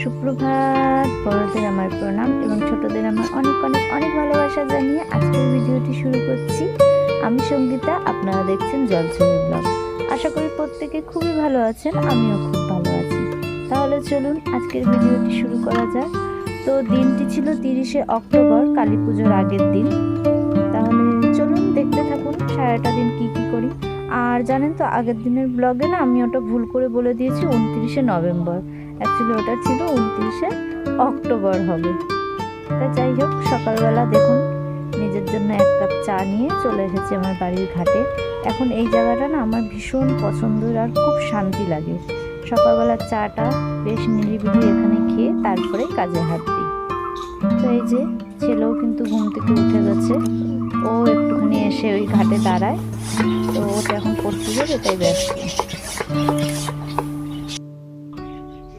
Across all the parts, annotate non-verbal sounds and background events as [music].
সুপ্রভাত, বড়দের আমার প্রণাম এবং ছোটদের আমার অনেক অনেক অনেক ভালোবাসা জানিয়ে আজকের ভিডিওটি শুরু করছি। আমি সঙ্গীতা, আপনারা দেখছেন জলছবি ব্লগ। আশা করি প্রত্যেকে খুবই ভালো আছেন, আমিও খুব ভালো আছি। তাহলে চলুন আজকের ভিডিওটি শুরু করা যাক। তো দিনটি ছিল তিরিশে অক্টোবর, কালী পুজোর আগের দিন। তাহলে চলুন দেখতে থাকুন সারাটা দিন কি কি করি। আর জানেন তো, আগের দিনের ব্লগে না আমি ওটা ভুল করে বলে দিয়েছি, উনত্রিশে নভেম্বর। অ্যাকচুয়ালি ওটা ছিল উনত্রিশে অক্টোবর হবে। তা যাই হোক, সকালবেলা দেখুন, নিজের জন্য এক কাপ চা নিয়ে চলে এসেছি আমার বাড়ির ঘাটে। এখন এই জায়গাটা না আমার ভীষণ পছন্দের আর খুব শান্তি লাগে। সকালবেলা চাটা বেশ নিরিবিলি এখানে খেয়ে তারপরে কাজে হাত দিই। তো এই যে, ছেলেও কিন্তু ঘুম থেকে উঠে গেছে। ও একটুখানি এসে ওই ঘাটে দাঁড়ায়। তো ওটা এখন পড়তে যাবে, তাই ব্যস্ত।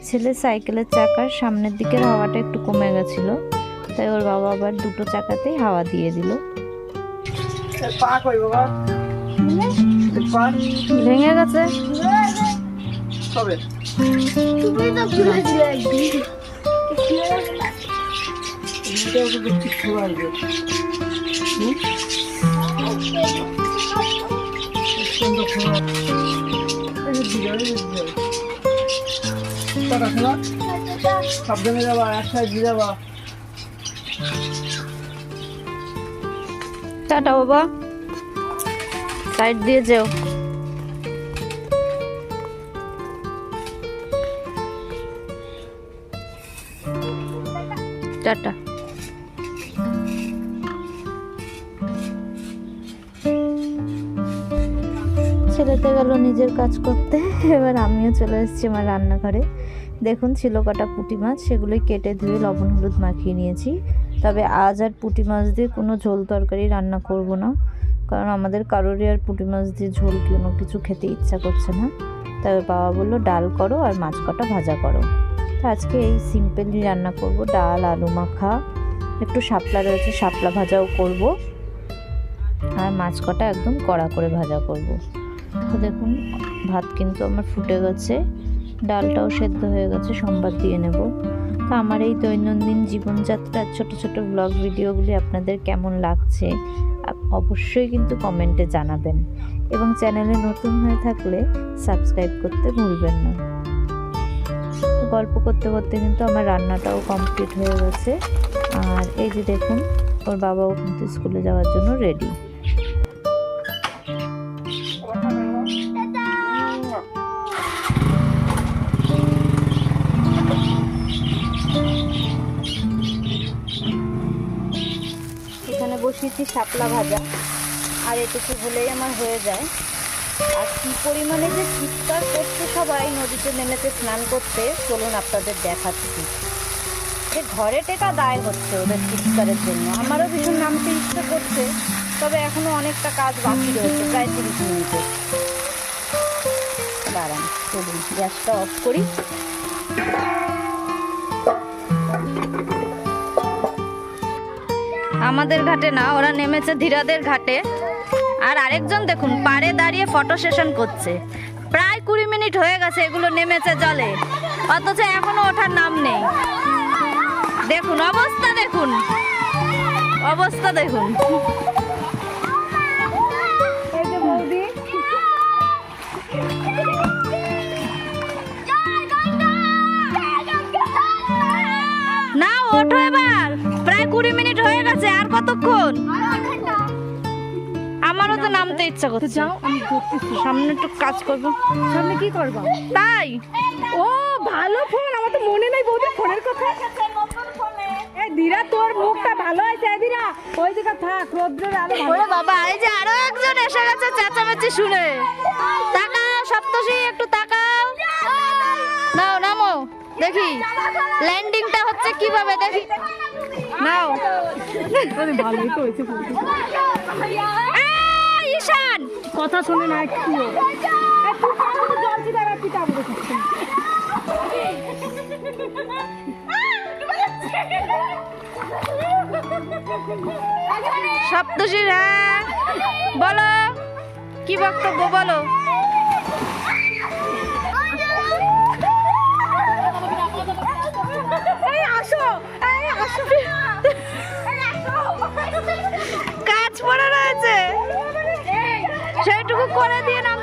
ছেলে সাইকেলের চাকার সামনের দিকের হাওয়াটা একটু কমে গেছিল, তাই ওর বাবা আবার দুটো চাকাতেই হাওয়া দিয়ে দিল। ভেঙে গেছে। কবে খোলা। সাবধানে যাবা, এক সাইড দিয়ে যাবা। টাটা, বাবা। সাইড দিয়ে যেও। টাটা। ছেলেতে গেল নিজের কাজ করতে। এবার আমিও চলে এসেছি আমার রান্নাঘরে। দেখুন ছিল কটা পুঁটি মাছ, সেগুলোই কেটে ধুয়ে লবণ হলুদ মাখিয়ে নিয়েছি। তবে আজ আর পুঁটি মাছ দিয়ে কোনো ঝোল তরকারি রান্না করব না, কারণ আমাদের কারোরই আর পুঁটি মাছ দিয়ে ঝোল কোনো কিছু খেতে ইচ্ছা করছে না। তবে বাবা বলল, ডাল করো আর মাছ কটা ভাজা করো। তো আজকে এই সিম্পলি রান্না করব, ডাল, আলু মাখা, একটু শাপলা রয়েছে, শাপলা ভাজাও করব। আর মাছ কটা একদম কড়া করে ভাজা করব। তো দেখুন, ভাত কিন্তু আমার ফুটে গেছে। ডালটাও সেদ্ধ হয়ে গেছে সোমবার দিয়ে নেব। তো আমার এই দৈনন্দিন জীবনযাত্রার ছোট ছোট ব্লগ ভিডিওগুলি আপনাদের কেমন লাগছে অবশ্যই কিন্তু কমেন্টে জানাবেন। এবং চ্যানেলে নতুন হয়ে থাকলে সাবস্ক্রাইব করতে ভুলবেন না। গল্প করতে করতে কিন্তু আমার রান্নাটাও কমপ্লিট হয়ে গেছে। আর এই যে দেখুন, ওর বাবাও কিন্তু স্কুলে যাওয়ার জন্য রেডি বসিয়েছি শাপলা ভাজা। আর এটুকু হলেই আমার হয়ে যায়। আর কী পরিমাণে যে চিৎকার করছে সবাই, নদীতে নেমেতে স্নান করতে, চলুন আপনাদের দেখাচ্ছি। যে ঘরে টেকা দায় হচ্ছে ওদের চিৎকারের জন্য। আমারও ভীষণ নামতে ইচ্ছে করছে, তবে এখনও অনেকটা কাজ বাকি রয়েছে, প্রায় তিরিশ মিনিটের দাঁড়ান, চলুন, গ্যাসটা অফ করি। আমাদের ঘাটে না ওরা নেমেছে ধীরাদের ঘাটে। আর আরেকজন দেখুন পাড়ে দাঁড়িয়ে ফটো সেশন করছে। প্রায় কুড়ি মিনিট হয়ে গেছে এগুলো নেমেছে জলে। অথচ এখনও ওঠার নাম নেই। দেখুন অবস্থা দেখুন। অবস্থা দেখুন। না ওঠো এবার। প্রায় কুড়ি মিনিট গেছে আর কতক্ষণ? আমারও তো নামতে ইচ্ছা করছে। যাও আমি করতেছি। সামনে একটু কাজ করব। সামনে কি করবা? তাই? ও ভালো ফোন আমার তো মনে নাই বৌদি ফোনের কথা। এই দিরা তোর মুখটা ভালো আছে দিরা। ওই জায়গা থাক রোদ্রের আলো ওরে বাবা এই যে আরও একজন এসে গেছে চেঁচামেচি শুনে। তাকাও সপ্তশী একটু তাকাও। নাও নামো দেখি ল্যান্ডিংটা হচ্ছে কীভাবে? দেখি। নাও। ভালোই তো হয়েছে। ঈশান! কথা শোনে না একটু সপ্তশীর হ্যাঁ। বলো কি বক্তব্য বলো? কাজ পড়ে রয়েছে। সেইটুকু করে দিয়ে নাম।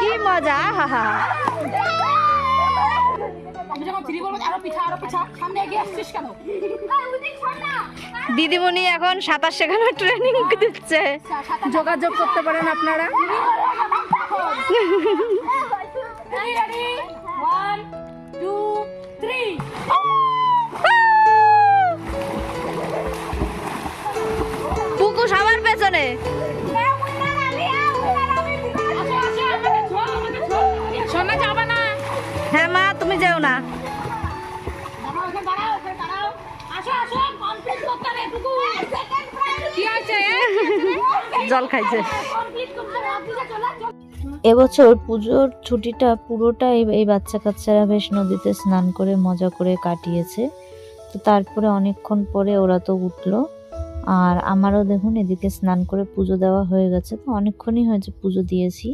কি মজা হাহা দিদিমণি এখন সাঁতার শেখানোর ট্রেনিং দিচ্ছে। যোগাযোগ করতে পারেন আপনারা। থ্রি পুকু সবার পেছনে সোনা যাবে না হ্যাঁ মা তুমি যেও না জল খাইছে এবছর পুজোর ছুটিটা পুরোটাই এই বাচ্চা কাচ্চারা বেশ নদীতে স্নান করে, মজা করে কাটিয়েছে। তো তারপরে অনেকক্ষণ পরে ওরা তো উঠল। আর আমারও দেখুন, এদিকে স্নান করে পুজো দেওয়া হয়ে গেছে। তো অনেকক্ষণই হয়েছে পুজো দিয়েছি।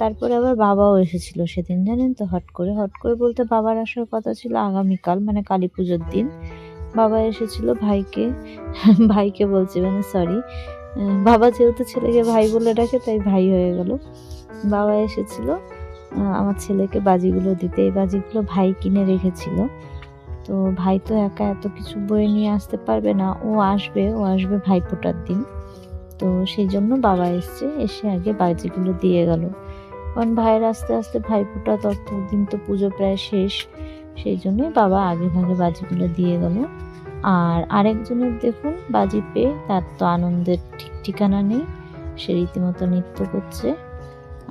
তারপরে আবার বাবাও এসেছিল সেদিন, জানেন তো? হট করে হট করে বলতে বাবার আসার কথা ছিল আগামীকাল মানে কালী পুজোর দিন। বাবা এসেছিল ভাইকে ভাইকে বলছি মানে সরি বাবা যেহেতু ছেলেকে ভাই বলে ডাকে, তাই ভাই হয়ে গেল। বাবা এসেছিল। আমার ছেলেকে বাজিগুলো দিতে। এই বাজিগুলো ভাই কিনে রেখেছিল। তো ভাই তো একা এত কিছু বয়ে নিয়ে আসতে পারবে না। ও আসবে ও আসবে ভাইফোঁটার দিন। তো সেই জন্য বাবা এসছে, এসে আগে বাজিগুলো দিয়ে গেল। কারণ ভাইয়ের আস্তে আস্তে ভাইফোঁটা ততদিন তো পুজো প্রায় শেষ। সেই জন্যই বাবা আগে ভাগে বাজিগুলো দিয়ে গেল। আর আরেকজনের দেখুন বাজি পেয়ে, তার তো আনন্দের ঠিক ঠিকানা নেই। সে রীতিমতো নৃত্য করছে।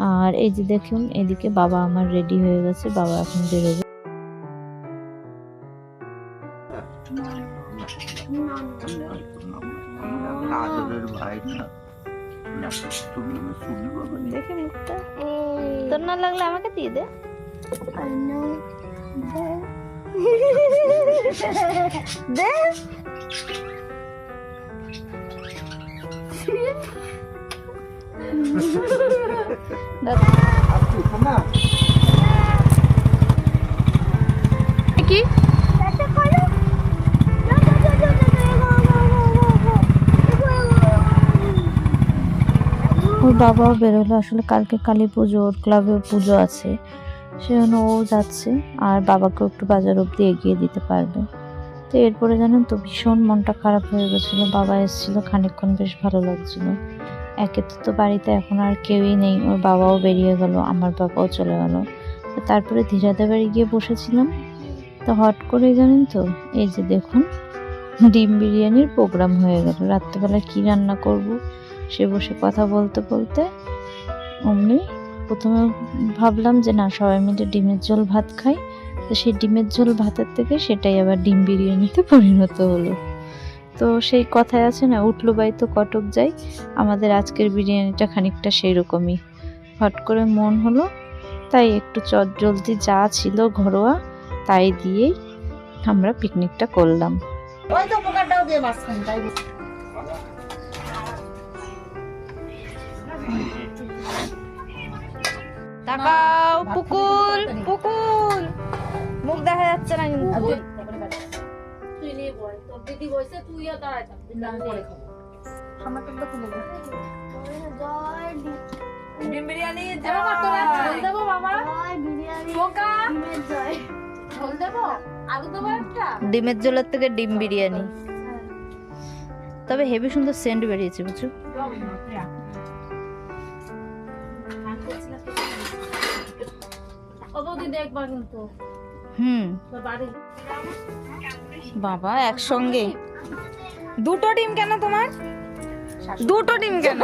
আর এই যে দেখুন এদিকে বাবা আমার রেডি হয়ে গেছে বাবা এখন বেরোবে। দেখে মুখটা তোর না লাগলে আমাকে দিয়ে দে। দে [laughs] ওর বাবাও বেরোলো। আসলে কালকে কালী পুজো, ওর ক্লাবে পুজো আছে। সেজন্য ও যাচ্ছে। আর বাবাকেও একটু বাজার অব্দি এগিয়ে দিতে পারবে। তো এরপরে জানেন তো ভীষণ মনটা খারাপ হয়ে গেছিল। বাবা এসেছিল, খানিকক্ষণ বেশ ভালো লাগছিল। একে তো তো বাড়িতে এখন আর কেউই নেই। ওর বাবাও বেরিয়ে গেল, আমার বাবাও চলে গেল। তারপরে ধীরাদের বাড়ি গিয়ে বসেছিলাম। তো হট করে জানেন তো, এই যে দেখুন, ডিম বিরিয়ানির প্রোগ্রাম হয়ে গেল। রাত্রেবেলা কী রান্না করব, সে বসে কথা বলতে বলতে অমনি প্রথমে ভাবলাম যে না, সবাই মিলে ডিমের ঝোল ভাত খাই। তো সেই ডিমের ঝোল ভাতের থেকে সেটাই আবার ডিম বিরিয়ানিতে পরিণত হলো। তো সেই কথায় আছে না উঠল বাই তো কটক যাই আমাদের আজকের বিরিয়ানিটা খানিকটা সেই রকমই হট করে মন হলো তাই একটু চট জলদি যা ছিল ঘরোয়া তাই দিয়েই আমরা পিকনিকটা করলাম। ওই তো পোকাটাও দিয়ে তাই তাকাও পুকুল পুকুল মুখ দেখা যাচ্ছে না কিন্তু। তুই বল তোর দিদি বসে তুইও দাঁড়ায় থাকবি পরে খাব। ডিম বিরিয়ানি দেবো ঝোল দেবো বাবা পোকা ঝোল দেবো? আলু দেবো একটা? ডিমের ঝোলের থেকে ডিম বিরিয়ানি। তবে হেভি সুন্দর সেন্ট বেরিয়েছে বুঝছ? দেখবা কিন্তু? হুম। বাড়ি বাবা একসঙ্গে। দুটো ডিম কেন তোমার? দুটো ডিম কেন?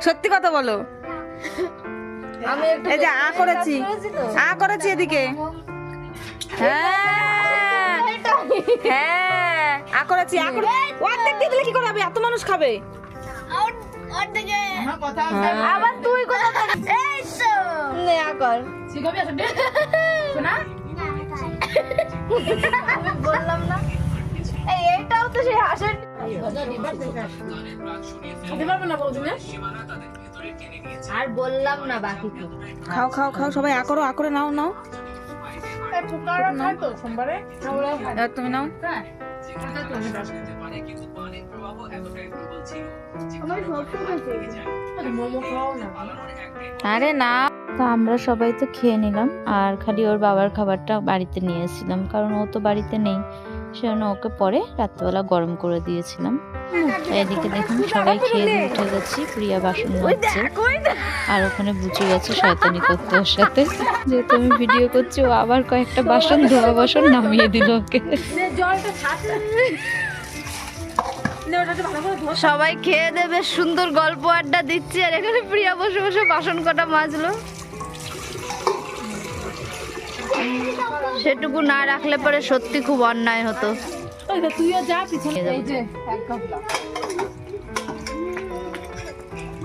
সত্যি কথা বলো। আমি এই যে আ করেছি। আ করেছি এদিকে। হ্যাঁ। হ্যাঁ আ করেছি আ করে অর্ধেক দিয়ে দিলে কি করে হবে? এত মানুষ খাবে। আবার তুই কোথা এই তো। নে আ কর আসবে শোনা বললাম না। এই এটাও তো সেই হাসের না না আর বললাম না বাকি তো খাও খাও খাও সবাই আ করো আ করে নাও নাও তুমি নাও। আরে না। তো আমরা সবাই তো খেয়ে নিলাম, আর খালি ওর বাবার খাবারটা বাড়িতে নিয়ে এসেছিলাম, কারণ ও তো বাড়িতে নেই। সেজন্য ওকে পরে রাত্রেবেলা গরম করে দিয়েছিলাম। এদিকে দেখুন, সবাই খেয়ে উঠে গেছি, প্রিয়া বাসন মাজছে, আর ওখানে বুঝে গেছে শয়তানি করতে ওর সাথে। যেহেতু আমি ভিডিও করছি, ও আবার কয়েকটা বাসন, ধোয়া বাসন নামিয়ে দিল ওকে। সবাই খেয়ে দেবে সুন্দর গল্প আড্ডা দিচ্ছি আর এখানে প্রিয়া বসে বসে বাসন কটা মাজলো। সেটুকু না রাখলে পরে সত্যি খুব অন্যায় হতো। তুইও যা পিছনে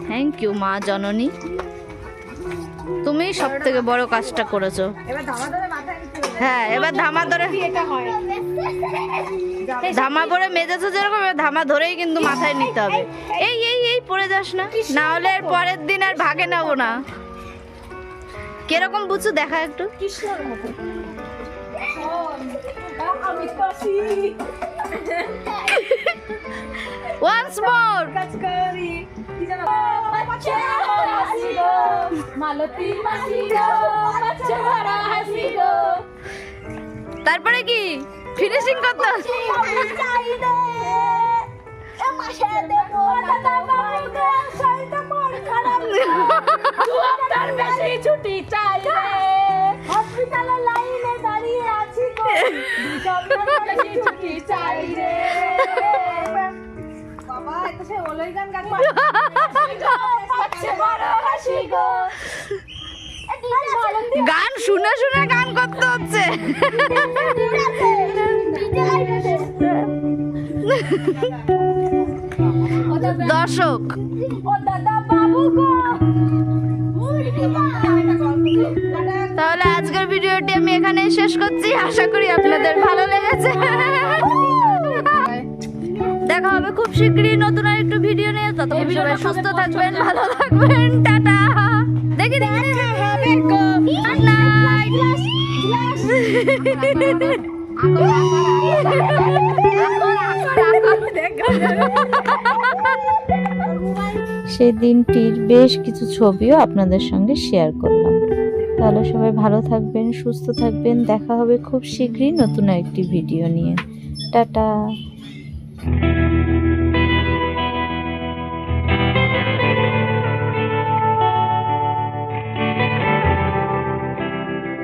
থ্যাংক ইউ মা জননী। তুমি সব থেকে বড় কাজটা করেছ। হ্যাঁ এবার ধামা ধরে ধামা পরে মেজেছো যেরকম এবার ধামা ধরেই কিন্তু মাথায় নিতে হবে। এই এই এই পড়ে যাস না। না হলে এর পরের দিন আর ভাগে নেব না। কীরকম বুঝছ? দেখা একটু। কৃষ্ণর মতো। মালতী মাসি গো ভরা হাসি গো তারপরে কি ফিনিশিং বেশি ছুটি চাই হসপিটালে লাইনে দাঁড়িয়ে আছি ছুটি চাই রে। বাবা এটা সে ওলই গান গান পাচ্ছে [laughs] বড়। গান শুনে শুনে গান করতে হচ্ছে। দর্শক। তাহলে আজকের ভিডিওটি আমি এখানেই শেষ করছি। আশা করি আপনাদের ভালো লেগেছে। খুব শীঘ্রই নতুন আর একটু ভিডিও নিয়ে ততক্ষণ সবাই সুস্থ থাকবেন ভালো থাকবেন টাটা। দেখি সেই দিনটির বেশ কিছু ছবিও আপনাদের সঙ্গে শেয়ার করলাম। তাহলে সবাই ভালো থাকবেন সুস্থ থাকবেন। দেখা হবে খুব শীঘ্রই নতুন একটি ভিডিও নিয়ে। টাটা।